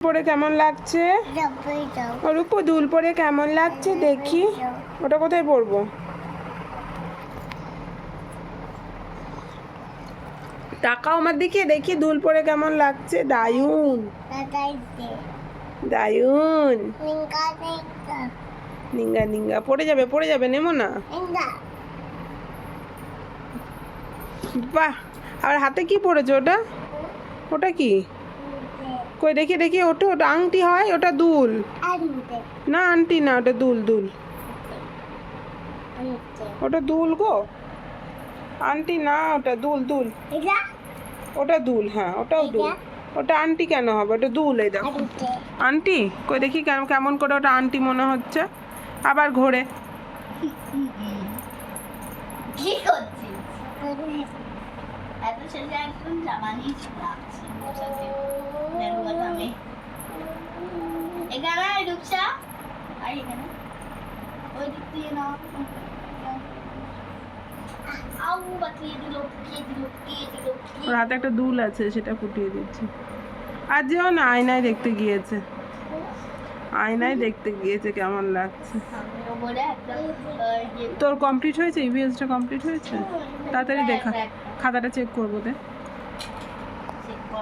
পরে কেমন লাগছে? ওর উপর দুল পরে কেমন লাগছে? দেখি। ওটা কোথায় পরবো? টাকাও আমার দিকে দেখি দুল পরে কেমন লাগছে? দায়ুন। দায়ুন। নিঙ্গা নিঙ্গা পড়ে যাবে পড়ে যাবে নেমো না। বাহ! আর হাতে কি পড়েছো ওটা? ওটা কি? কই দেখি দেখি ওটা ওটা আংটি হয় ওটা দুল। না আংটি না ওটা দুল দুল। ওটা দুল গো। আন্টি না ওটা দুল দুল। ওটা দুল হ্যাঁ ওটাও দুল। ওটা আন্টি কেন হবে? ওটা দুল এই দেখো। আন্টি কই দেখি কেমন কেমন করে ওটা আন্টি মনে হচ্ছে। আবার ঘোরে। কি করছিস? এখানে আর এখানে ওই দিক দিয়ে না আউ বাকিয়ে দিল ফুকিয়ে দিল ফুকিয়ে দিল ওর হাতে একটা দুল আছে সেটা ফুটিয়ে দিচ্ছি। আর যেও না আয়নায় দেখতে গিয়েছে। আয়নায় দেখতে গিয়েছে কেমন লাগছে। ইয়ে। তোর কমপ্লিট হয়েছে? ইভিএসটা কমপ্লিট হয়েছে? তাড়াতাড়ি দেখা। খাতাটা চেক করব দে।